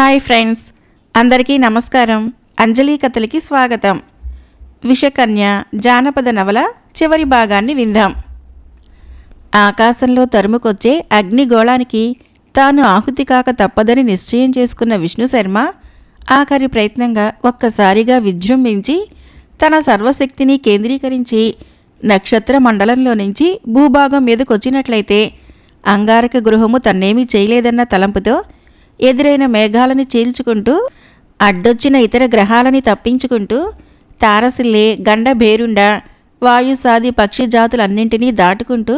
Hi friends అందరికీ నమస్కారం. అంజలి కథలకి స్వాగతం. విషకన్య జానపద నవల చివరి భాగాన్ని విందాం. ఆకాశంలో తరుముకొచ్చే అగ్నిగోళానికి తాను ఆహుతి కాక తప్పదని నిశ్చయం చేసుకున్న విష్ణు శర్మ ఆఖరి ప్రయత్నంగా ఒక్కసారిగా విజృంభించి తన సర్వశక్తిని కేంద్రీకరించి నక్షత్ర మండలంలో నుంచి భూభాగం మీదకొచ్చినట్లయితే అంగారక గృహము తన్నేమీ చేయలేదన్న తలంపుతో ఎదురైన మేఘాలని చీల్చుకుంటూ అడ్డొచ్చిన ఇతర గ్రహాలని తప్పించుకుంటూ తారసిల్లే గండ బేరుండ వాయుసాది పక్షి జాతులన్నింటినీ దాటుకుంటూ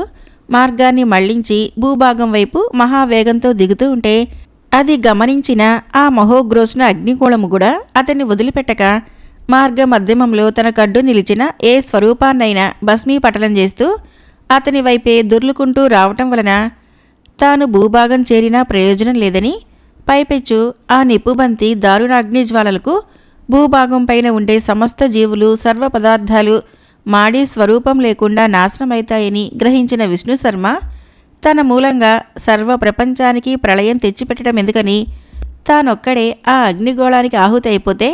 మార్గాన్ని మళ్ళించి భూభాగం వైపు మహావేగంతో దిగుతూ ఉంటే అది గమనించిన ఆ మహోగ్రోష్ణ అగ్నికోళము కూడా అతన్ని వదిలిపెట్టక మార్గ మధ్యమంలో తన కడ్డు నిలిచిన ఏ స్వరూపాన్నైనా భస్మీపటలం చేస్తూ అతని వైపే దుర్లుకుంటూ రావటం వలన తాను భూభాగం చేరినా ప్రయోజనం లేదని పైపెచ్చు ఆ నిప్పుబంతి దారుణాగ్నిజ్వాలలకు భూభాగం పైన ఉండే సమస్త జీవులు సర్వ పదార్థాలు మాడి స్వరూపం లేకుండా నాశనమైతాయని గ్రహించిన విష్ణు శర్మ తన మూలంగా సర్వ ప్రపంచానికి ప్రళయం తెచ్చిపెట్టడం ఎందుకని తానొక్కడే ఆ అగ్నిగోళానికి ఆహుతైపోతే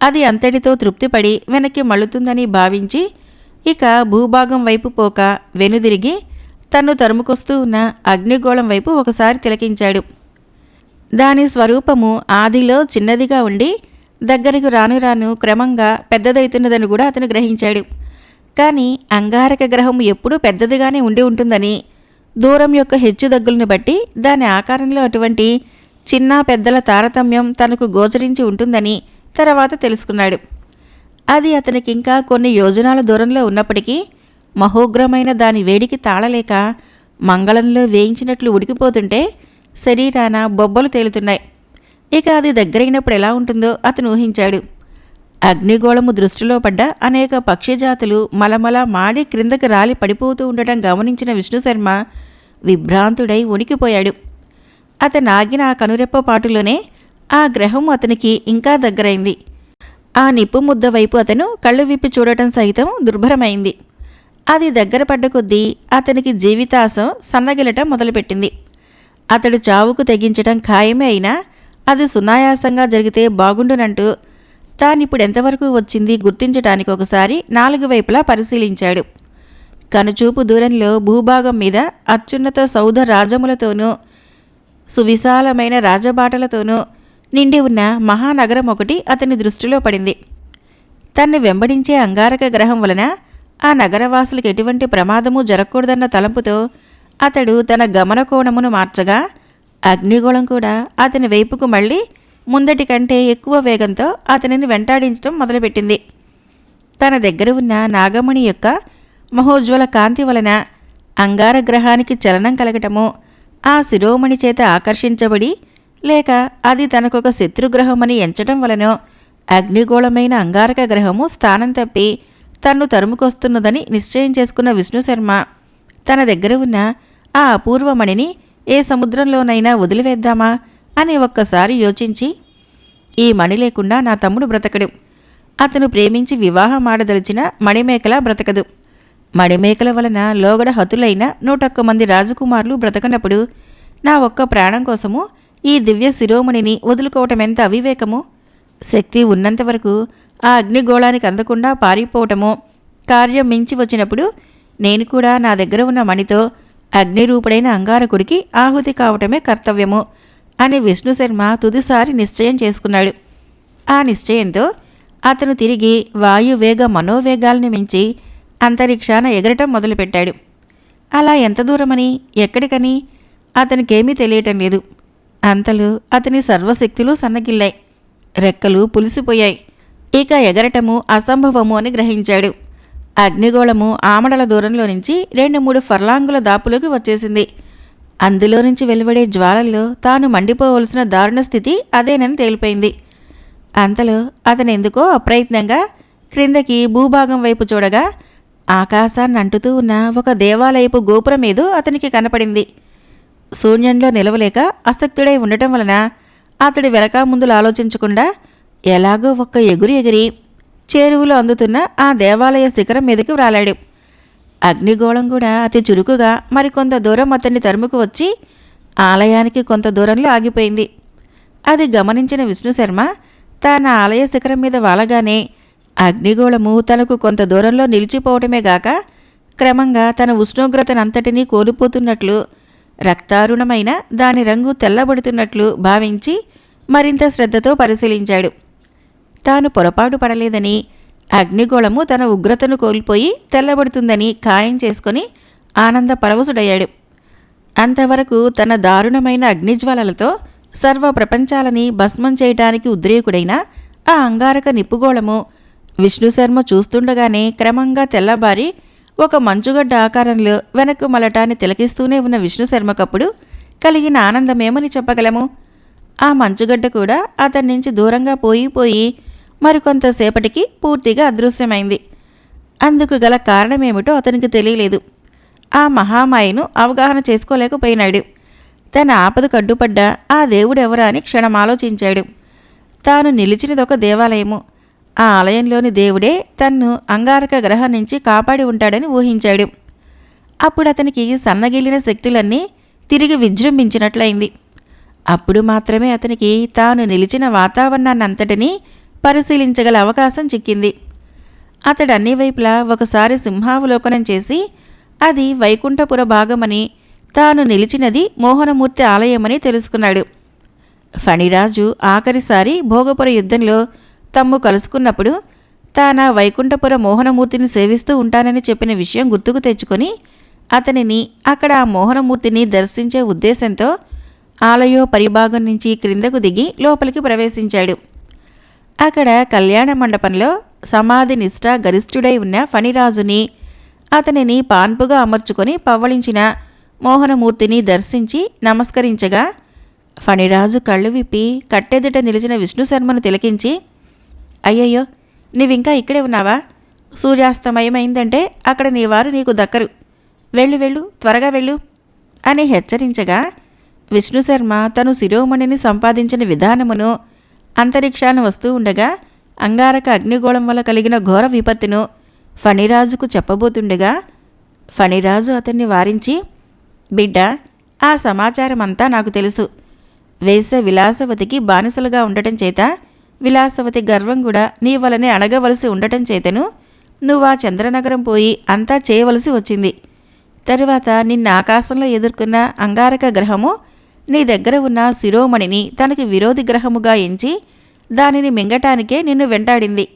అది అంతటితో తృప్తిపడి వెనక్కి మళ్ళుతుందని భావించి ఇక భూభాగం వైపు పోక వెనుదిరిగి తన్ను తరుముకొస్తూ ఉన్న అగ్నిగోళం వైపు ఒకసారి తిలకించాడు. దాని స్వరూపము ఆదిలో చిన్నదిగా ఉండి దగ్గరకు రాను రాను క్రమంగా పెద్దదవుతున్నదని కూడా అతను గ్రహించాడు. కానీ అంగారక గ్రహం ఎప్పుడూ పెద్దదిగానే ఉండి ఉంటుందని దూరం యొక్క హెచ్చుదగ్గులను బట్టి దాని ఆకారంలో అటువంటి చిన్న పెద్దల తారతమ్యం తనకు గోచరించి ఉంటుందని తర్వాత తెలుసుకున్నాడు. అది అతనికి ఇంకా కొన్ని యోజనాల దూరంలో ఉన్నప్పటికీ మహోగ్రమైన దాని వేడికి తాళలేక మంగళంలో వేయించినట్లు ఉడికిపోతుంటే శరీరాన బొబ్బలు తేలుతున్నాయి. ఇక అది దగ్గరైనప్పుడు ఎలా ఉంటుందో అతను ఊహించాడు. అగ్నిగోళము దృష్టిలో పడ్డ అనేక పక్షిజాతులు మలమల మాడి క్రిందకి రాలి పడిపోతూ ఉండటం గమనించిన విష్ణుశర్మ విభ్రాంతుడై ఉనికిపోయాడు అతను ఆగిన ఆ కనురెప్ప పాటులోనే ఆ గ్రహం అతనికి ఇంకా దగ్గరైంది. ఆ నిప్పు ముద్ద వైపు అతను కళ్ళు విప్పి చూడటం సహితం దుర్భరమైంది. అది దగ్గర పడ్డ కొద్దీ అతనికి జీవితాసం సన్నగిలటం మొదలుపెట్టింది. అతడు చావుకు తెగించటం ఖాయమే అయినా అది సునాయాసంగా జరిగితే బాగుండునంటూ తానిప్పుడు ఎంతవరకు వచ్చింది గుర్తించటానికి ఒకసారి నాలుగు వైపులా పరిశీలించాడు. కనుచూపు దూరంలో భూభాగం మీద అత్యున్నత సౌధ రాజములతోనూ సువిశాలమైన రాజబాటలతోనూ నిండి ఉన్న మహానగరం ఒకటి అతని దృష్టిలో పడింది. తన్ను వెంబడించే అంగారక గ్రహం వలన ఆ నగరవాసులకు ఎటువంటి ప్రమాదము జరగకూడదన్న తలంపుతో అతడు తన గమన కోణమును మార్చగా అగ్నిగోళం కూడా అతని వైపుకు మళ్ళీ ముందటి కంటే ఎక్కువ వేగంతో అతనిని వెంటాడించడం మొదలుపెట్టింది. తన దగ్గర ఉన్న నాగమణి యొక్క మహోజ్వల కాంతి వలన అంగార గ్రహానికి చలనం కలగటము ఆ శిరోమణి చేత ఆకర్షించబడి లేక అది తనకొక శత్రుగ్రహమని ఎంచటం వలనో అగ్నిగోళమైన అంగారక గ్రహము స్థానం తప్పి తన్ను తరుముకొస్తున్నదని నిశ్చయం చేసుకున్న విష్ణుశర్మ తన దగ్గర ఉన్న ఆ అపూర్వమణిని ఏ సముద్రంలోనైనా వదిలివేద్దామా అని ఒక్కసారి యోచించి ఈ మణి లేకుండా నా తమ్ముడు బ్రతకడు. అతను ప్రేమించి వివాహం ఆడదలిచిన మణిమేకల బ్రతకదు. మణిమేకల వలన లోగడ హతులైన నూటొక్క మంది రాజకుమారులు బ్రతకనప్పుడు నా ఒక్క ప్రాణం కోసము ఈ దివ్య శిరోమణిని వదులుకోవటం ఎంత అవివేకము? శక్తి ఉన్నంత వరకు ఆ అగ్నిగోళానికి అందకుండా పారిపోవటము కార్యం మించి వచ్చినప్పుడు నేను కూడా నా దగ్గర ఉన్న మణితో అగ్నిరూపుడైన అంగారకుడికి ఆహుతి కావటమే కర్తవ్యము అని విష్ణు శర్మ తుదిసారి నిశ్చయం చేసుకున్నాడు. ఆ నిశ్చయంతో అతను తిరిగి వాయువేగ మనోవేగాల్ని మించి అంతరిక్షాన ఎగరటం మొదలుపెట్టాడు. అలా ఎంత దూరమని ఎక్కడికని అతనికేమీ తెలియటం లేదు. అంతలో అతని సర్వశక్తులు సన్నగిల్లాయి. రెక్కలు పులిసిపోయాయి. ఇక ఎగరటము అసంభవము అని గ్రహించాడు. అగ్నిగోళము ఆమడల దూరంలో నుంచి రెండు మూడు ఫర్లాంగుల దాపులోకి వచ్చేసింది. అందులో నుంచి వెలువడే జ్వాలల్లో తాను మండిపోవలసిన దారుణ స్థితి అదేనని తేలిపోయింది. అంతలో అతను ఎందుకో అప్రయత్నంగా క్రిందకి భూభాగం వైపు చూడగా ఆకాశాన్ని అంటుతూ ఉన్న ఒక దేవాలయపు గోపురం ఏదో అతనికి కనపడింది. శూన్యంలో నిలవలేక అసక్తుడై ఉండటం వలన అతడి వెనక ముందులు ఆలోచించకుండా ఎలాగో ఒక్క ఎగురు ఎగిరి చేరువులో అందుతున్న ఆ దేవాలయ శిఖరం మీదకి వ్రాలాడు. అగ్నిగోళం కూడా అతి చురుకుగా మరికొంత దూరం అతన్ని తరుముకు వచ్చి ఆలయానికి కొంత దూరంలో ఆగిపోయింది. అది గమనించిన విష్ణుశర్మ తన ఆలయ శిఖరం మీద వాలగానే అగ్నిగోళము తనకు కొంత దూరంలో నిలిచిపోవటమే గాక క్రమంగా తన ఉష్ణోగ్రతనంతటినీ కోల్పోతున్నట్లు రక్తారుణమైన దాని రంగు తెల్లబడుతున్నట్లు భావించి మరింత శ్రద్ధతో పరిశీలించాడు. తాను పొరపాటు పడలేదని అగ్నిగోళము తన ఉగ్రతను కోల్పోయి తెల్లబడుతుందని ఖాయం చేసుకొని ఆనంద పరవశుడయ్యాడు. అంతవరకు తన దారుణమైన అగ్నిజ్వాలలతో సర్వ ప్రపంచాలని భస్మం చేయటానికి ఉద్రేకుడైన ఆ అంగారక నిప్పుగోళము విష్ణుశర్మ చూస్తుండగానే క్రమంగా తెల్లబారి ఒక మంచుగడ్డ ఆకారంలో వెనక్కు మలటాన్ని తిలకిస్తూనే ఉన్న విష్ణుశర్మకప్పుడు కలిగిన ఆనందమేమని చెప్పగలము? ఆ మంచుగడ్డ కూడా అతని నుంచి దూరంగా పోయి పోయి మరికొంతసేపటికి పూర్తిగా అదృశ్యమైంది. అందుకు గల కారణమేమిటో అతనికి తెలియలేదు. ఆ మహామాయను అవగాహన చేసుకోలేకపోయినాడు. తన ఆపదకు అడ్డుపడ్డ ఆ దేవుడెవరా అని క్షణం ఆలోచించాడు తాను నిలిచినదొక దేవాలయము. ఆ ఆలయంలోని దేవుడే తన్ను అంగారక గ్రహం నుంచి కాపాడి ఉంటాడని ఊహించాడు. అప్పుడు అతనికి సన్నగిల్లిన శక్తులన్నీ తిరిగి విజృంభించినట్లయింది. అప్పుడు మాత్రమే అతనికి తాను నిలిచిన వాతావరణాన్నంతటినీ పరిశీలించగల అవకాశం చిక్కింది. అతడు అన్ని వైపులా ఒకసారి సింహావలోకనం చేసి అది వైకుంఠపుర భాగమని తాను నిలిచినది మోహనమూర్తి ఆలయమని తెలుసుకున్నాడు. ఫణిరాజు ఆఖరిసారి భోగపుర యుద్ధంలో తమ్ము కలుసుకున్నప్పుడు తాన వైకుంఠపుర మోహనమూర్తిని సేవిస్తూ ఉంటానని చెప్పిన విషయం గుర్తుకు తెచ్చుకొని అతనిని అక్కడ ఆ మోహనమూర్తిని దర్శించే ఉద్దేశంతో ఆలయో పరిభాగం నుంచి క్రిందకు దిగి లోపలికి ప్రవేశించాడు. అక్కడ కళ్యాణ మండపంలో సమాధి నిష్ఠ గరిష్ఠుడై ఉన్న ఫణిరాజుని అతనిని పాన్పుగా అమర్చుకొని పవ్వళించిన మోహనమూర్తిని దర్శించి నమస్కరించగా ఫణిరాజు కళ్ళు విప్పి కట్టెదిట నిలిచిన విష్ణుశర్మను తిలకించి అయ్యయ్యో నీవింకా ఇక్కడే ఉన్నావా? సూర్యాస్తమయమైందంటే అక్కడ నీ వారు నీకు దక్కరు. వెళ్ళు వెళ్ళు త్వరగా వెళ్ళు అని హెచ్చరించగా విష్ణుశర్మ తను శిరోమణిని సంపాదించిన విధానమును అంతరిక్షాన్ని వస్తూ ఉండగా అంగారక అగ్నిగోళం వల్ల కలిగిన ఘోర విపత్తును ఫణిరాజుకు చెప్పబోతుండగా ఫణిరాజు అతన్ని వారించి బిడ్డ ఆ సమాచారం అంతా నాకు తెలుసు. వేస విలాసవతికి బానిసలుగా ఉండటం చేత విలాసవతి గర్వం కూడా నీ వలనే అణగవలసి ఉండటం చేతను నువ్వు ఆ చంద్రనగరం పోయి అంతా చేయవలసి వచ్చింది. తరువాత నిన్న ఆకాశంలో ఎదుర్కొన్న అంగారక గ్రహము నీ దగ్గర ఉన్న శిరోమణిని తనకి విరోధి గ్రహముగా ఎంచి దానిని మింగటానికే నిన్ను వెంటాడింది.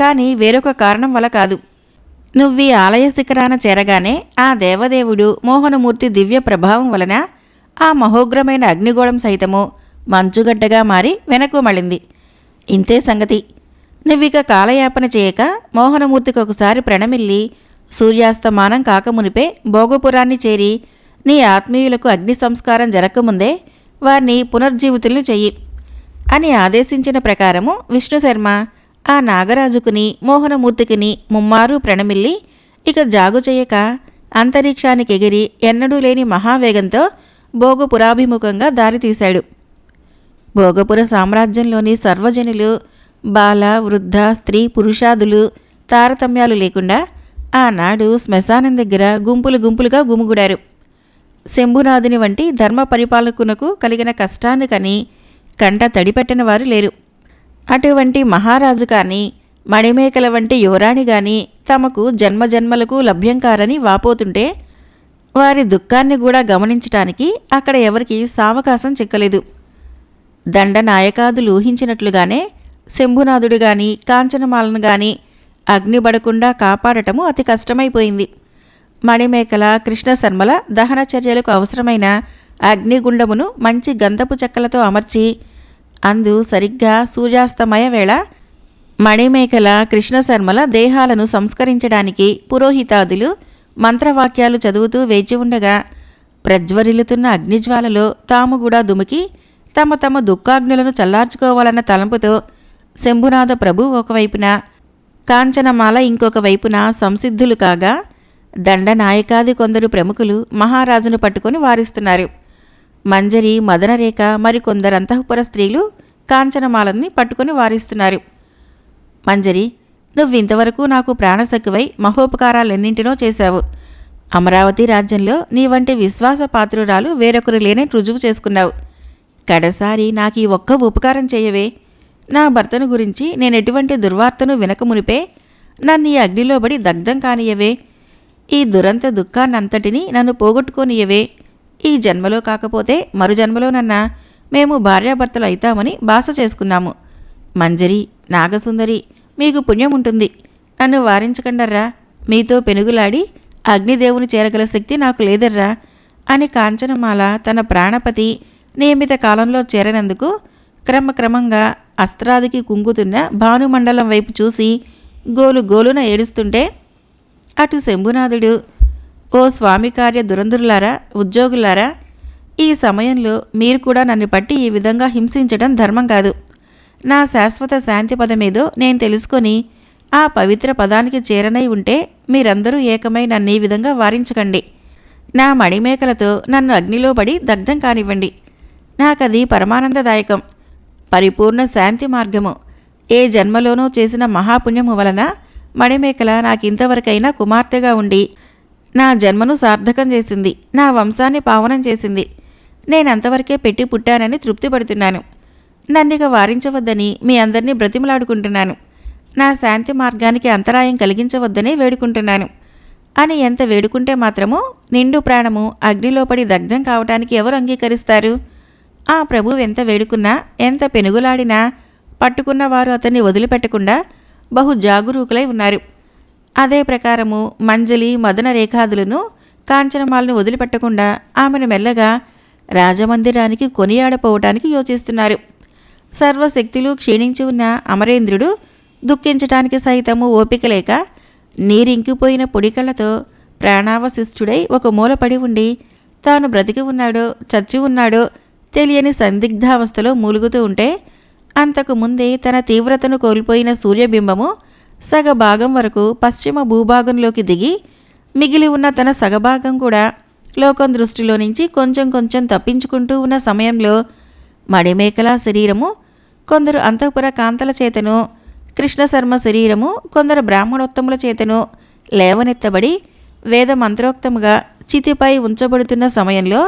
కానీ వేరొక కారణం వల్ల కాదు. నువ్వీ ఆలయ శిఖరాన చేరగానే ఆ దేవదేవుడు మోహనమూర్తి దివ్య ప్రభావం వలన ఆ మహోగ్రమైన అగ్నిగోళం సైతము మంచుగడ్డగా మారి వెనక్కు మళ్ళింది. ఇంతే సంగతి. నువ్విక కాలయాపన చేయక మోహనమూర్తికి ఒకసారి ప్రణమిల్లి సూర్యాస్తమానం కాకమునిపే భోగపురాన్ని చేరి నీ ఆత్మీయులకు అగ్ని సంస్కారం జరగకముందే వారిని పునర్జీవితులు చెయ్యి అని ఆదేశించిన ప్రకారము విష్ణుశర్మ ఆ నాగరాజుకుని మోహనమూర్తికిని ముమ్మారు ప్రణమిల్లి ఇక జాగు చేయక అంతరిక్షానికి ఎగిరి ఎన్నడూ లేని మహావేగంతో భోగపురాభిముఖంగా దారితీశాడు. భోగపుర సామ్రాజ్యంలోని సర్వజనులు బాల వృద్ధ స్త్రీ పురుషాదులు తారతమ్యాలు లేకుండా ఆనాడు శ్మశానం దగ్గర గుంపులు గుంపులుగా గుమిగుడారు. శంభునాథుని వంటి ధర్మ పరిపాలకునకు కలిగిన కష్టాన్ని కని కంట తడిపెట్టిన వారు లేరు. అటువంటి మహారాజు కానీ మణిమేకల వంటి యువరాణి గాని తమకు జన్మజన్మలకు లభ్యం కారని వాపోతుంటే వారి దుఃఖాన్ని కూడా గమనించటానికి అక్కడ ఎవరికి సావకాశం చిక్కలేదు. దండనాయకాదులు ఊహించినట్లుగానే శంభునాథుడు గాని కాంచనమాలను గాని అగ్నిబడకుండా కాపాడటము అతి కష్టమైపోయింది. మణిమేకల కృష్ణ శర్మల దహన చర్యలకు అవసరమైన అగ్నిగుండమును మంచి గంధపు చెక్కలతో అమర్చి అందు సరిగ్గా సూర్యాస్తమయ వేళ మణిమేకల కృష్ణశర్మల దేహాలను సంస్కరించడానికి పురోహితాదులు మంత్రవాక్యాలు చదువుతూ వేచి ఉండగా ప్రజ్వరిల్లుతున్న అగ్నిజ్వాలలో తాము కూడా దుమికి తమ తమ దుఃఖాగ్నులను చల్లార్చుకోవాలన్న తలంపుతో శంభునాథ ప్రభు ఒకవైపున కాంచనమాల ఇంకొక వైపున సంసిద్ధులు కాగా దండనాయకాది కొందరు ప్రముఖులు మహారాజును పట్టుకొని వారిస్తున్నారు. మంజరి మదనరేఖ మరికొందరు అంతఃపుర స్త్రీలు కాంచనమాలని పట్టుకొని వారిస్తున్నారు. మంజరి నువ్వింతవరకు నాకు ప్రాణసక్కువై మహోపకారాలెన్నింటినో చేశావు. అమరావతి రాజ్యంలో నీ వంటి విశ్వాస పాత్రురాలు వేరొకరు లేనే రుజువు చేసుకున్నావు. కడసారి నాకు ఈ ఒక్క ఉపకారం చేయవే. నా భర్తను గురించి నేను ఎటువంటి దుర్వార్తను వినకమునిపే నన్ను ఈ అగ్నిలో దగ్ధం కానియవే ఈ దురంత దుఃఖాన్నంతటినీ నన్ను పోగొట్టుకోనియవే. ఈ జన్మలో కాకపోతే మరు జన్మలోనన్నా మేము భార్యాభర్తలు అవుతామని బాస చేసుకున్నాము. మంజరి నాగసుందరి మీకు పుణ్యం ఉంటుంది. నన్ను వారించకండర్రా. మీతో పెనుగులాడి అగ్నిదేవుని చేరగల శక్తి నాకు లేదర్రా అని కాంచనమాల తన ప్రాణపతి నియమిత కాలంలో చేరనందుకు క్రమక్రమంగా అస్త్రాదికి కుంగుతున్న భానుమండలం వైపు చూసి గోలు గోలున ఏడుస్తుంటే అటు శంభునాథుడు ఓ స్వామి కార్య దురంధులారా ఉద్యోగులారా ఈ సమయంలో మీరు కూడా నన్ను పట్టి ఈ విధంగా హింసించడం ధర్మం కాదు. నా శాశ్వత శాంతి పదమేదో నేను తెలుసుకొని ఆ పవిత్ర పదానికి చేరనై ఉంటే మీరందరూ ఏకమై నన్ను ఈ విధంగా వారించకండి. నా మణిమేకలతో నన్ను అగ్నిలో పడి దగ్ధం కానివ్వండి. నాకది పరమానందదాయకం. పరిపూర్ణ శాంతి మార్గము. ఏ జన్మలోనూ చేసిన మహాపుణ్యము వలన మణిమేకల నాకింతవరకైనా కుమార్తెగా ఉండి నా జన్మను సార్థకం చేసింది నా వంశాన్ని పావనం చేసింది. నేనంతవరకే పెట్టి పుట్టానని తృప్తిపడుతున్నాను. నన్నిక వారించవద్దని మీ అందరినీ బ్రతిమలాడుకుంటున్నాను. నా శాంతి మార్గానికి అంతరాయం కలిగించవద్దని వేడుకుంటున్నాను. అని ఎంత వేడుకుంటే మాత్రము నిండు ప్రాణము అగ్నిలో పడి దగ్ధం కావటానికి ఎవరు అంగీకరిస్తారు? ఆ ప్రభు ఎంత వేడుకున్నా ఎంత పెనుగులాడినా పట్టుకున్నవారు అతన్ని వదిలిపెట్టకుండా బహు జాగరూకులై ఉన్నారు. అదే ప్రకారము మంజలి మదన రేఖాదులను కాంచనమాలను వదిలిపెట్టకుండా ఆమెను మెల్లగా రాజమందిరానికి కొనియాడపోవటానికి యోచిస్తున్నారు. సర్వశక్తులు క్షీణించి ఉన్న అమరేంద్రుడు దుఃఖించటానికి సైతము ఓపిక లేక నీరింకిపోయిన పొడికళ్ళతో ప్రాణావశిష్ఠుడై ఒక మూలపడి ఉండి తాను బ్రతికి ఉన్నాడో చచ్చి ఉన్నాడో తెలియని సందిగ్ధావస్థలో మూలుగుతూ ఉంటే అంతకు ముందే తన తీవ్రతను కోల్పోయిన సూర్యబింబము సగభాగం వరకు పశ్చిమ భూభాగంలోకి దిగి మిగిలి ఉన్న తన సగభాగం కూడా లోకం దృష్టిలో నుంచి కొంచెం కొంచెం తప్పించుకుంటూ ఉన్న సమయంలో మడిమేకల శరీరము కొందరు అంతఃపుర కాంతల చేతను కృష్ణశర్మ శరీరము కొందరు బ్రాహ్మణోత్తముల చేతను లేవనెత్తబడి వేద మంత్రోక్తముగా చితిపై ఉంచబడుతున్న సమయంలో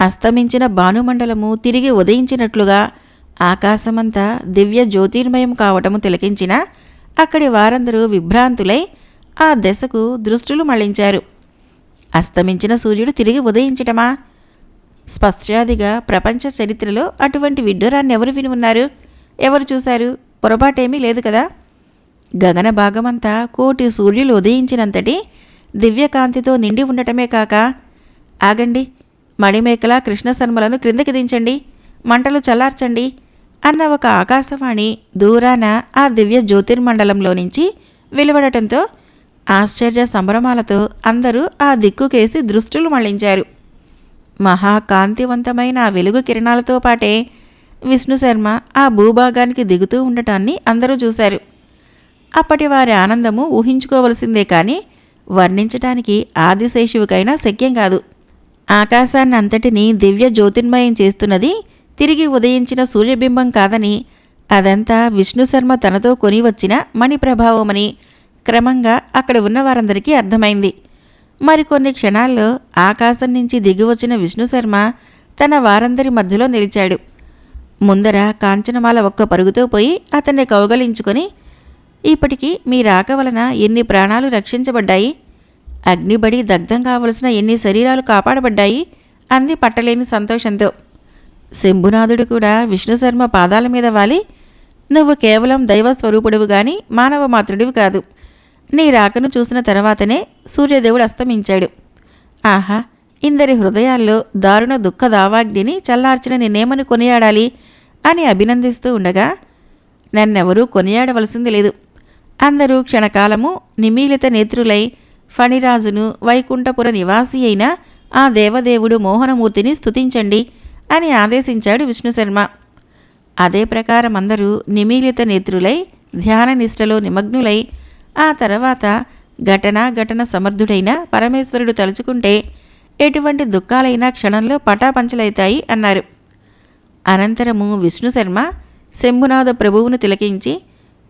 అస్తమించిన భానుమండలము తిరిగి ఉదయించినట్లుగా ఆకాశమంతా దివ్య జ్యోతిర్మయం కావటము తిలకించిన అక్కడి వారందరూ విభ్రాంతులై ఆ దశకు దృష్టులు మళ్ళించారు. అస్తమించిన సూర్యుడు తిరిగి ఉదయించటమా? స్పష్టాదిగా ప్రపంచ చరిత్రలో అటువంటి విడ్డూరాన్ని ఎవరు విని ఉన్నారు? ఎవరు చూశారు? పొరపాటేమీ లేదు కదా? గగన భాగమంతా కోటి సూర్యులు ఉదయించినంతటి దివ్యకాంతితో నిండి ఉండటమే కాక. ఆగండి మణిమేకల కృష్ణశర్మలను క్రిందకి దించండి. మంటలు చల్లార్చండి. అన్న ఒక ఆకాశవాణి దూరాన ఆ దివ్య జ్యోతిర్మండలంలో నుంచి వెలువడటంతో ఆశ్చర్య సంభ్రమాలతో అందరూ ఆ దిక్కుకేసి దృష్టులు మళ్ళించారు. మహాకాంతివంతమైన ఆ వెలుగు కిరణాలతో పాటే విష్ణు శర్మ ఆ భూభాగానికి దిగుతూ ఉండటాన్ని అందరూ చూశారు. అప్పటి వారి ఆనందము ఊహించుకోవలసిందే కానీ వర్ణించటానికి ఆదిశేషువుకైనా శక్యం కాదు. ఆకాశాన్ని అంతటినీ దివ్య జ్యోతిర్మయం చేస్తున్నది తిరిగి ఉదయించిన సూర్యబింబం కాదని అదంతా విష్ణుశర్మ తనతో కొని వచ్చిన మణి ప్రభావమని క్రమంగా అక్కడ ఉన్న వారందరికీ అర్థమైంది. మరికొన్ని క్షణాల్లో ఆకాశం నుంచి దిగివచ్చిన విష్ణుశర్మ తన వారందరి మధ్యలో నిలిచాడు. ముందర కాంచనమాల ఒక్క పరుగుతో పోయి అతన్ని కౌగలించుకొని ఇప్పటికీ మీ రాక వలన ఎన్ని ప్రాణాలు రక్షించబడ్డాయి? అగ్నిబడి దగ్ధం కావలసిన ఎన్ని శరీరాలు కాపాడబడ్డాయి? అంది పట్టలేని సంతోషంతో. శంభునాథుడు కూడా విష్ణుశర్మ పాదాల మీద వాలి నువ్వు కేవలం దైవ స్వరూపుడివి గాని మానవ మాతృడివి కాదు. నీ రాకను చూసిన తర్వాతనే సూర్యదేవుడు అస్తమించాడు. ఆహా ఇందరి హృదయాల్లో దారుణ దుఃఖ దావాగ్నిని చల్లార్చిన నిన్నేమని కొనియాడాలి? అని అభినందిస్తూ ఉండగా నన్నెవరూ కొనియాడవలసింది లేదు. అందరూ క్షణకాలము నిమీలిత నేత్రులై ఫణిరాజును వైకుంఠపుర నివాసి అయిన ఆ దేవదేవుడు మోహనమూర్తిని స్తుతించండి. అని ఆదేశించాడు విష్ణుశర్మ అదే ప్రకారం అందరూ నిమీలిత నేత్రులై ధ్యాన నిష్టలో నిమగ్నులై ఆ తర్వాత ఘటన ఘటన సమర్థుడైన పరమేశ్వరుడు తలుచుకుంటే ఎటువంటి దుఃఖాలైనా క్షణంలో పటాపంచలైతాయి అన్నారు. అనంతరము విష్ణుశర్మ శంభునాథ ప్రభువును తిలకించి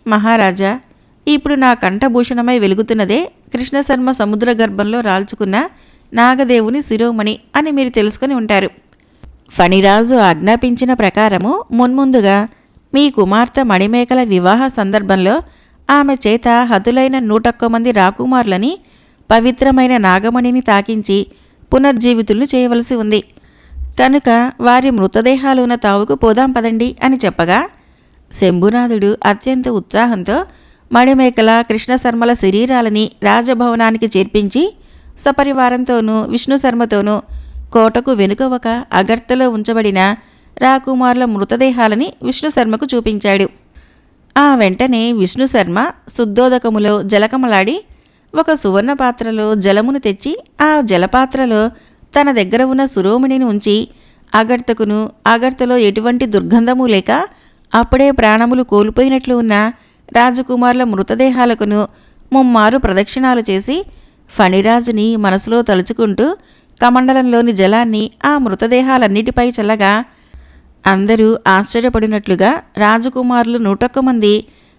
మహారాజా ఇప్పుడు నా కంఠభూషణమై వెలుగుతున్నదే కృష్ణశర్మ సముద్ర గర్భంలో రాల్చుకున్న నాగదేవుని శిరోమణి అని మీరు తెలుసుకొని ఉంటారు. ఫణిరాజు ఆజ్ఞాపించిన ప్రకారము మున్ముందుగా మీ కుమార్తె మణిమేకల వివాహ సందర్భంలో ఆమె చేత హతులైన నూటొక్క మంది రాకుమారులని పవిత్రమైన నాగమణిని తాకించి పునర్జీవితులను చేయవలసి ఉంది. కనుక వారి మృతదేహాలు ఉన్న తావుకు పోదాం పదండి అని చెప్పగా శంభునాథుడు అత్యంత ఉత్సాహంతో మణిమేకల కృష్ణశర్మల శరీరాలని రాజభవనానికి చేర్పించి సపరివారంతోనూ విష్ణుశర్మతోనూ కోటకు వెనుక ఒక అగర్తలో ఉంచబడిన రాకుమారుల మృతదేహాలని విష్ణుశర్మకు చూపించాడు. ఆ వెంటనే విష్ణుశర్మ శుద్ధోదకములో జలకమలాడి ఒక సువర్ణ పాత్రలో జలమును తెచ్చి ఆ జలపాత్రలో తన దగ్గర ఉన్న సురోమిణిని ఉంచి అగర్తకును అగర్తలో ఎటువంటి దుర్గంధము లేక అప్పుడే ప్రాణములు కోల్పోయినట్లు ఉన్న రాజకుమారుల మృతదేహాలకును ముమ్మారు ప్రదక్షిణాలు చేసి ఫణిరాజుని మనసులో తలుచుకుంటూ కమండలంలోని జలాన్ని ఆ మృతదేహాలన్నిటిపై చల్లగా. అందరూ ఆశ్చర్యపడినట్లుగా రాజకుమారులు నూటొక్క మంది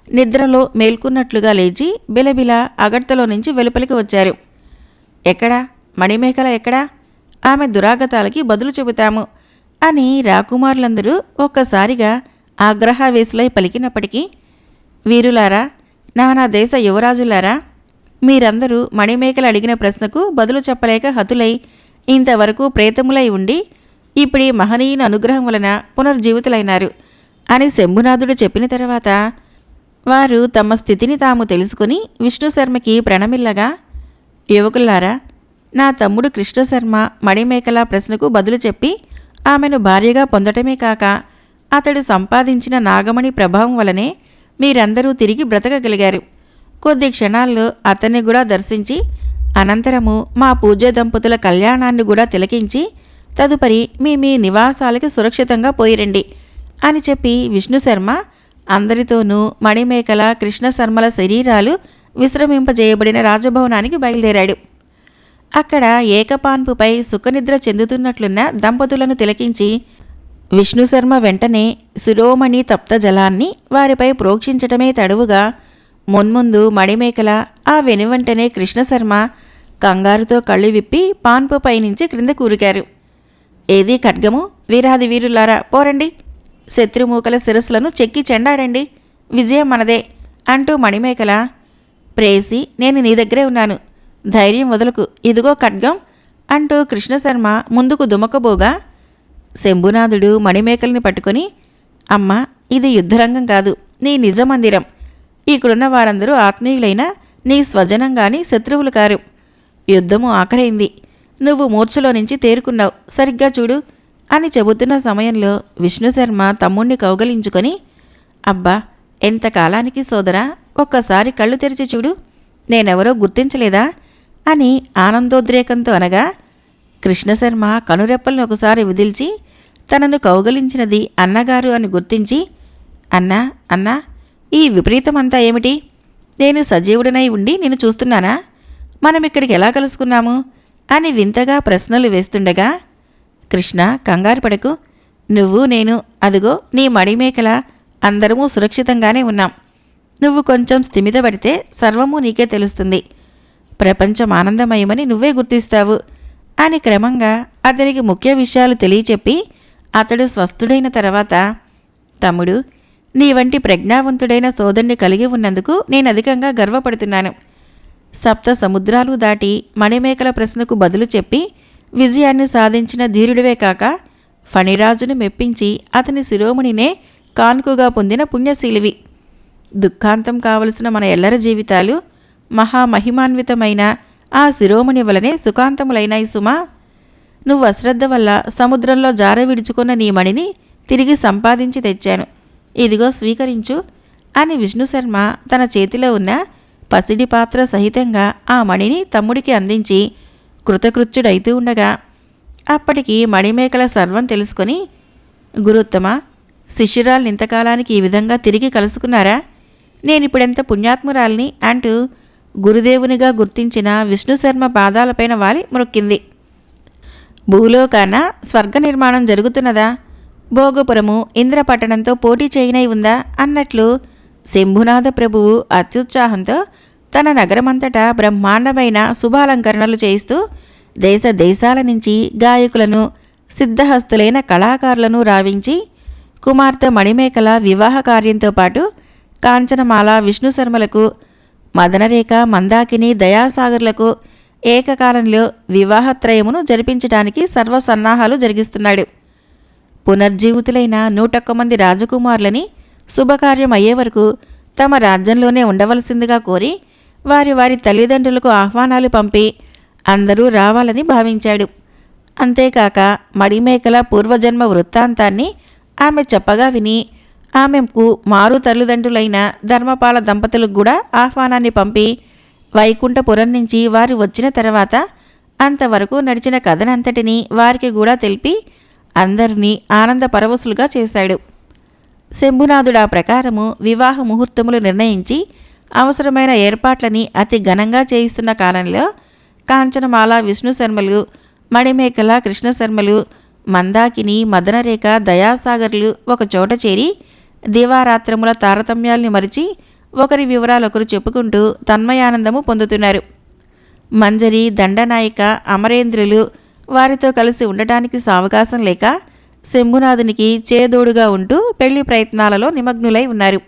నిద్రలో మేల్కొన్నట్లుగా లేచి బిలబిల అగడ్తలో నుంచి వెలుపలికి వచ్చారు. ఎక్కడా? మణిమేకల ఎక్కడా? ఆమె దురాగతాలకి బదులు చెబుతాము అని రాకుమారులందరూ ఒక్కసారిగా ఆగ్రహావేశులై పలికినప్పటికీ వీరులారా నానా దేశ యువరాజులారా మీరందరూ మణిమేకలు అడిగిన ప్రశ్నకు బదులు చెప్పలేక హతులై ఇంతవరకు ప్రేతములై ఉండి ఇప్పుడు ఈ మహనీయుని అనుగ్రహం వలన పునర్జీవితులైనారు అని శంభునాథుడు చెప్పిన తర్వాత వారు తమ స్థితిని తాము తెలుసుకుని విష్ణుశర్మకి ప్రణమిల్లగా యువకులారా నా తమ్ముడు కృష్ణశర్మ మణిమేకల ప్రశ్నకు బదులు చెప్పి ఆమెను భార్యగా పొందటమే కాక అతడు సంపాదించిన నాగమణి ప్రభావం వలనే మీరందరూ తిరిగి బ్రతకగలిగారు. కొద్ది క్షణాల్లో అతన్ని కూడా దర్శించి అనంతరము మా పూజ్య దంపతుల కళ్యాణాన్ని కూడా తిలకించి తదుపరి మీ మీ నివాసాలకి సురక్షితంగా పోయిరండి అని చెప్పి విష్ణుశర్మ అందరితోనూ మణిమేకల కృష్ణశర్మల శరీరాలు విశ్రమింపజేయబడిన రాజభవనానికి బయలుదేరాడు. అక్కడ ఏకపాన్పుపై సుఖనిద్ర చెందుతున్నట్లున్న దంపతులను తిలకించి విష్ణుశర్మ వెంటనే శిరోమణి తప్త జలాన్ని వారిపై ప్రోక్షించటమే తడువుగా మున్ముందు మణిమేకల ఆ వెనువెంటనే కృష్ణశర్మ కంగారుతో కళ్ళు విప్పి పాన్పు పైనుంచి క్రింద కూరికారు. ఏది ఖడ్గము? వీరాది వీరులారా పోరండి. శత్రుమూకల శిరస్సులను చెక్కి చెండాడండి. విజయం మనదే అంటూ మణిమేకల. ప్రేసి నేను నీ దగ్గరే ఉన్నాను. ధైర్యం వదలకు ఇదిగో ఖడ్గం అంటూ కృష్ణశర్మ ముందుకు దుమకబోగా శంభునాథుడు మణిమేకల్ని పట్టుకొని అమ్మ ఇది యుద్ధరంగం కాదు నీ నిజ మందిరం. ఇక్కడున్న వారందరూ ఆత్మీయులైన నీ స్వజనం గాని శత్రువులు కారు. యుద్ధము ఆఖరైంది. నువ్వు మూర్ఛలో నుంచి తేరుకున్నావు. సరిగ్గా చూడు అని చెబుతున్న సమయంలో విష్ణుశర్మ తమ్ముణ్ణి కౌగలించుకొని అబ్బా ఎంతకాలానికి సోదరా ఒక్కసారి కళ్ళు తెరిచి చూడు. నేనెవరో గుర్తించలేదా? అని ఆనందోద్రేకంతో అనగా కృష్ణశర్మ కనురెప్పల్ని ఒకసారి విదిల్చి తనను కౌగలించినది అన్నగారు అని గుర్తించి అన్నా అన్నా ఈ విపరీతమంతా ఏమిటి? నేను సజీవుడనై ఉండి నేను చూస్తున్నానా? మనం ఇక్కడికి ఎలా కలుసుకున్నాము? అని వింతగా ప్రశ్నలు వేస్తుండగా కృష్ణ కంగారు పడకు. నువ్వు నేను అదిగో నీ మడిమేకల అందరము సురక్షితంగానే ఉన్నాం. నువ్వు కొంచెం స్థిమితపడితే సర్వము నీకే తెలుస్తుంది. ప్రపంచం ఆనందమయమని నువ్వే గుర్తిస్తావు. అని క్రమంగా అతనికి ముఖ్య విషయాలు తెలియచెప్పి అతడు స్వస్థుడైన తర్వాత తమ్ముడు నీ వంటి ప్రజ్ఞావంతుడైన సోదరుని కలిగి ఉన్నందుకు నేను అధికంగా గర్వపడుతున్నాను. సప్త సముద్రాలు దాటి మణిమేకల ప్రశ్నకు బదులు చెప్పి విజయాన్ని సాధించిన ధీరుడివే కాక ఫణిరాజును మెప్పించి అతని శిరోమణినే కానుకగా పొందిన పుణ్యశీలివి. దుఃఖాంతం కావలసిన మన ఎల్లర జీవితాలు మహామహిమాన్వితమైన ఆ శిరోమణి వలనే సుఖాంతములైనాయి సుమా. నువ్వు అశ్రద్ధ వల్ల సముద్రంలో జార విడుచుకున్న నీ మణిని తిరిగి సంపాదించి తెచ్చాను. ఇదిగో స్వీకరించు అని విష్ణుశర్మ తన చేతిలో ఉన్న పసిడి పాత్ర సహితంగా ఆ మణిని తమ్ముడికి అందించి కృతకృత్యుడైతూ ఉండగా అప్పటికి మణిమేకల సర్వం తెలుసుకొని గురుత్తమ శిష్యురాలు ఇంతకాలానికి ఈ విధంగా తిరిగి కలుసుకున్నారా? నేనిప్పుడెంత పుణ్యాత్మురాల్ని? అంటూ గురుదేవునిగా గుర్తించిన విష్ణుశర్మ పాదాలపైన వాలి మొక్కింది భూలోకాన స్వర్గ నిర్మాణం జరుగుతున్నదా? భోగపురము ఇంద్రపట్టణంతో పోటీ చేయనై ఉందా? అన్నట్లు శంభునాథ ప్రభువు అత్యుత్సాహంతో తన నగరమంతటా బ్రహ్మాండమైన శుభాలంకరణలు చేయిస్తూ దేశ దేశాల నుంచి గాయకులను సిద్ధహస్తులైన కళాకారులను రావించి కుమార్తె మణిమేకల వివాహ కార్యంతో పాటు కాంచనమాల విష్ణు శర్మలకు మదనరేఖ మందాకిని దయాసాగర్లకు ఏకకాలంలో వివాహత్రయమును జరిపించడానికి సర్వసన్నాహాలు జరిగిస్తున్నాడు. పునర్జీవితులైన నూటొక్క మంది రాజకుమారులని శుభకార్యం అయ్యే వరకు తమ రాజ్యంలోనే ఉండవలసిందిగా కోరి వారి వారి తల్లిదండ్రులకు ఆహ్వానాలు పంపి అందరూ రావాలని భావించాడు. అంతేకాక మడిమేకల పూర్వజన్మ వృత్తాంతాన్ని ఆమె చెప్పగా విని ఆమెకు మారు తల్లిదండ్రులైన ధర్మపాల దంపతులకు కూడా ఆహ్వానాన్ని పంపి వైకుంఠపురం నుంచి వారు వచ్చిన తర్వాత అంతవరకు నడిచిన కథనంతటినీ వారికి కూడా తెలిపి అందరినీ ఆనంద పరవశులుగా చేశాడు. శంభునాథుడు ఆ ప్రకారము వివాహ ముహూర్తములు నిర్ణయించి అవసరమైన ఏర్పాట్లని అతి ఘనంగా చేయిస్తున్న కాలంలో కాంచనమాల విష్ణు శర్మలు మణిమేకల కృష్ణశర్మలు మందాకిని మదనరేఖ దయాసాగర్లు ఒక చోట చేరి దివారాత్రముల తారతమ్యాల్ని మరిచి ఒకరి వివరాలు ఒకరు చెప్పుకుంటూ తన్మయానందము పొందుతున్నారు. మంజరి దండనాయిక అమరేంద్రులు వారితో కలిసి ఉండటానికి సావకాశం లేక శంభునాథునికి చేదోడుగా ఉంటూ పెళ్ళి ప్రయత్నాలలో నిమగ్నులై ఉన్నారు.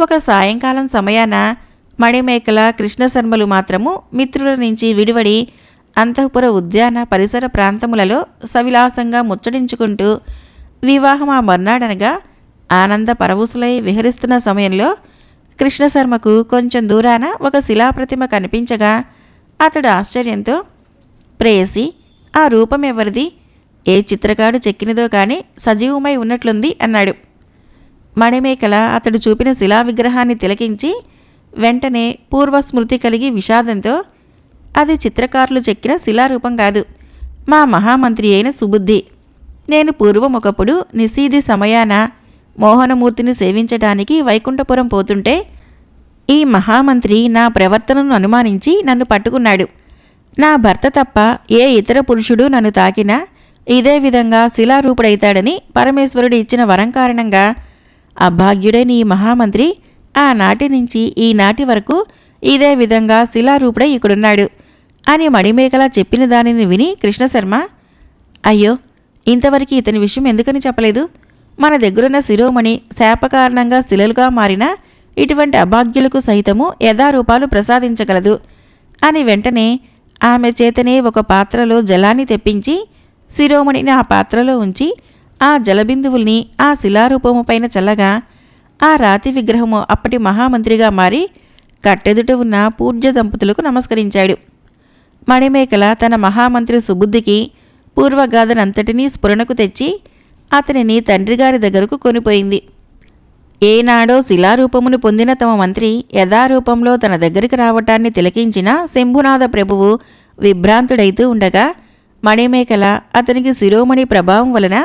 ఒక సాయంకాలం సమయాన మణిమేకల కృష్ణశర్మలు మాత్రము మిత్రుల నుంచి విడివడి అంతఃపుర ఉద్యాన పరిసర ప్రాంతములలో సవిలాసంగా ముచ్చడించుకుంటూ వివాహం ఆ మర్నాడనగా ఆనంద పరవశులై విహరిస్తున్న సమయంలో కృష్ణశర్మకు కొంచెం దూరాన ఒక శిలాప్రతిమ కనిపించగా అతడు ఆశ్చర్యంతో ప్రేయసి ఆ రూపం ఎవరిది? ఏ చిత్రకాడు చెక్కినదో కానీ సజీవమై ఉన్నట్లుంది అన్నాడు. మణిమేకల అతడు చూపిన శిలా విగ్రహాన్ని తిలకించి వెంటనే పూర్వస్మృతి కలిగి విషాదంతో అది చిత్రకారులు చెక్కిన శిలారూపం కాదు. మా మహామంత్రి అయిన సుబుద్ధి నేను పూర్వం ఒకప్పుడు నిశీది సమయాన మోహనమూర్తిని సేవించడానికి వైకుంఠపురం పోతుంటే ఈ మహామంత్రి నా ప్రవర్తనను అనుమానించి నన్ను పట్టుకున్నాడు. నా భర్త తప్ప ఏ ఇతర పురుషుడు నన్ను తాకినా ఇదే విధంగా శిలారూపుడైతాడని పరమేశ్వరుడు ఇచ్చిన వరం కారణంగా అభాగ్యుడైన ఈ మహామంత్రి ఆనాటి నుంచి ఈనాటి వరకు ఇదే విధంగా శిలారూపుడై ఇక్కడున్నాడు అని మణిమేకల చెప్పిన దానిని విని కృష్ణశర్మ అయ్యో ఇంతవరకు ఇతని విషయం ఎందుకని చెప్పలేదు? మన దగ్గరున్న శిరోమణి శాప కారణంగా శిలలుగా మారిన ఇటువంటి అభాగ్యులకు సైతము యథారూపాలు ప్రసాదించగలదు అని వెంటనే ఆమె చేతనే ఒక పాత్రలో జలాన్ని తెప్పించి శిరోమణిని ఆ పాత్రలో ఉంచి ఆ జలబిందువుల్ని ఆ శిలారూపము పైన చల్లగా ఆ రాతి విగ్రహము అప్పటి మహామంత్రిగా మారి కట్టెదుట ఉన్న పూజ్య దంపతులకు నమస్కరించాడు. మణిమేకల తన మహామంత్రి సుబుద్ధికి పూర్వగాథనంతటినీ స్ఫురణకు తెచ్చి అతనిని తండ్రిగారి దగ్గరకు కొనిపోయింది. ఏనాడో శిలారూపమును పొందిన తమ మంత్రి యథారూపంలో తన దగ్గరికి రావటాన్ని తిలకించిన శంభునాథ ప్రభువు విభ్రాంతుడైతూ ఉండగా మణిమేకల అతనికి శిరోమణి ప్రభావం వలన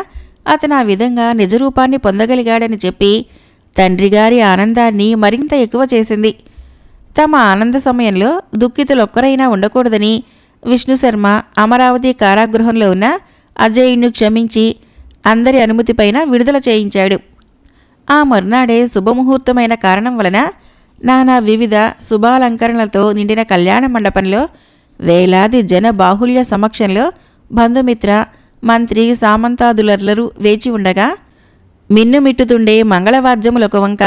అతను ఆ విధంగా నిజరూపాన్ని పొందగలిగాడని చెప్పి తండ్రిగారి ఆనందాన్ని మరింత ఎక్కువ చేసింది. తమ ఆనంద సమయంలో దుఃఖితులొక్కరైనా ఉండకూడదని విష్ణుశర్మ అమరావతి కారాగృహంలో ఉన్న అజయుణ్ణి క్షమించి అందరి అనుమతిపైన విడుదల చేయించాడు. ఆ మర్నాడే శుభముహూర్తమైన కారణం వలన నానా వివిధ శుభాలంకరణలతో నిండిన కళ్యాణ మండపంలో వేలాది జన బాహుల్య సమక్షంలో బంధుమిత్ర మంత్రి సామంతాదులర్లరు వేచి ఉండగా మిన్నుమిట్టుతుండే మంగళవాద్యములొక వంక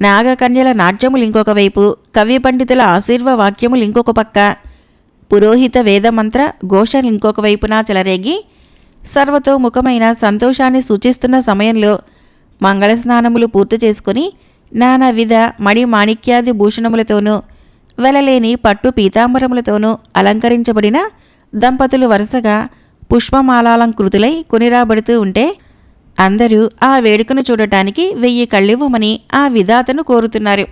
నాగకన్యల నాట్యములు ఇంకొక వైపు కవి పండితుల ఆశీర్వ వాక్యములు ఇంకొక పక్క పురోహిత వేదమంత్ర ఘోషలు ఇంకొక వైపున చెలరేగి సర్వతోముఖమైన సంతోషాన్ని సూచిస్తున్న సమయంలో మంగళ స్నానములు పూర్తి చేసుకుని నానావిధ మణి మాణిక్యాది భూషణములతోనూ వెలలేని పట్టు పీతాంబరములతోనూ అలంకరించబడిన దంపతులు వరుసగా పుష్పమాలాలంకృతులై కొనిరాబడుతూ ఉంటే అందరూ ఆ వేడుకను చూడటానికి వెయ్యి కళ్ళివ్వమని ఆ విధాతను కోరుతున్నారు.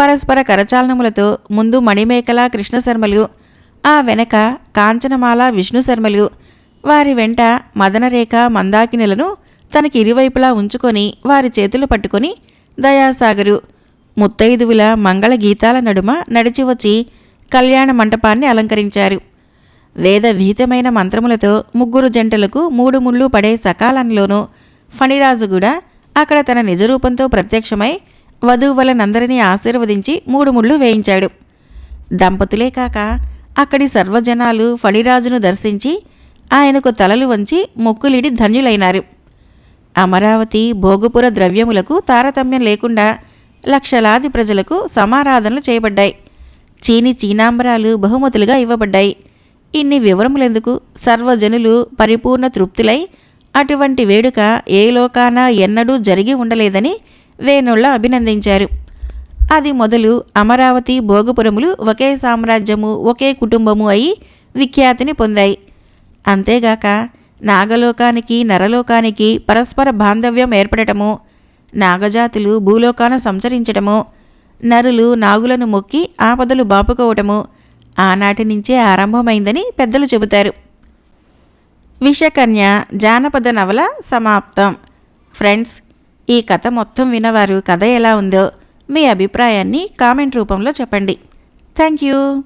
పరస్పర కరచాలనములతో ముందు మణిమేకల కృష్ణశర్మలు ఆ వెనక కాంచనమాల విష్ణుశర్మలు వారి వెంట మదనరేఖ మందాకినులను తనకి ఇరువైపులా ఉంచుకొని వారి చేతులు పట్టుకొని దయాసాగరు. ముత్తైదువుల మంగళ గీతాల నడుమ నడిచి వచ్చి కళ్యాణ మంటపాన్ని అలంకరించారు. వేద విహితమైన మంత్రములతో ముగ్గురు జంటలకు మూడు ముళ్ళు పడే సకాలంలోనూ ఫణిరాజు కూడా అక్కడ తన నిజరూపంతో ప్రత్యక్షమై వధువులనందరినీ ఆశీర్వదించి మూడు ముళ్ళు వేయించాడు. దంపతులే కాక అక్కడి సర్వజనాలు ఫణిరాజును దర్శించి ఆయనకు తలలు వంచి మొక్కులిడి ధన్యులైనారు. అమరావతి భోగపుర ద్రవ్యములకు తారతమ్యం లేకుండా లక్షలాది ప్రజలకు సమారాధనలు చేయబడ్డాయి. చీని చీనాంబరాలు బహుమతులుగా ఇవ్వబడ్డాయి. ఇన్ని వివరములెందుకు? సర్వజనులు పరిపూర్ణ తృప్తులై అటువంటి వేడుక ఏ లోకాన ఎన్నడూ జరిగి ఉండలేదని వేణుళ్ళ అభినందించారు. అది మొదలు అమరావతి భోగపురములు ఒకే సామ్రాజ్యము ఒకే కుటుంబము అయి విఖ్యాతిని పొందాయి. అంతేగాక నాగలోకానికి నరలోకానికి పరస్పర బాంధవ్యం ఏర్పడటము నాగజాతులు భూలోకాన సంచరించటము నరులు నాగులను మొక్కి ఆపదలు బాపుకోవటము ఆనాటి నుంచే ఆరంభమైందని పెద్దలు చెబుతారు. విషకన్య జానపద నవల సమాప్తం. ఫ్రెండ్స్ ఈ కథ మొత్తం వినవారు కథ ఎలా ఉందో మీ అభిప్రాయాన్ని కామెంట్ రూపంలో చెప్పండి. Thank you.